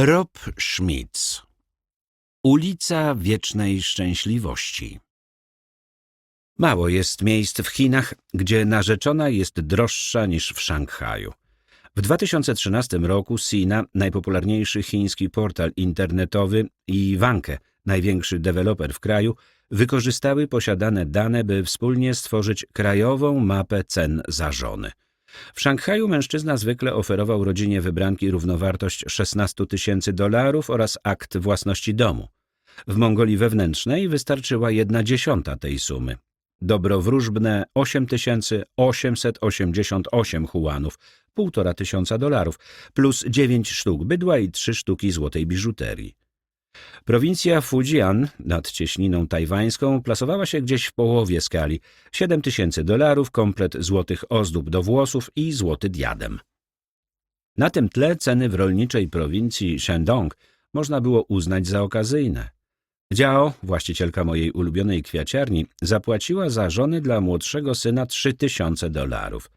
Rob Schmitz Ulica Wiecznej Szczęśliwości Mało jest miejsc w Chinach, gdzie narzeczona jest droższa niż w Szanghaju. W 2013 roku Sina, najpopularniejszy chiński portal internetowy i Wanke, największy deweloper w kraju, wykorzystały posiadane dane, by wspólnie stworzyć krajową mapę cen za żony. W Szanghaju mężczyzna zwykle oferował rodzinie wybranki równowartość 16 tysięcy dolarów oraz akt własności domu. W Mongolii wewnętrznej wystarczyła jedna dziesiąta tej sumy. Dobro wróżbne 8888 huanów, półtora tysiąca dolarów, plus 9 sztuk bydła i 3 sztuki złotej biżuterii. Prowincja Fujian nad cieśniną tajwańską plasowała się gdzieś w połowie skali. 7 tysięcy dolarów, komplet złotych ozdób do włosów i złoty diadem. Na tym tle ceny w rolniczej prowincji Shandong można było uznać za okazyjne. Dziao, właścicielka mojej ulubionej kwiaciarni, zapłaciła za żony dla młodszego syna 3000 dolarów.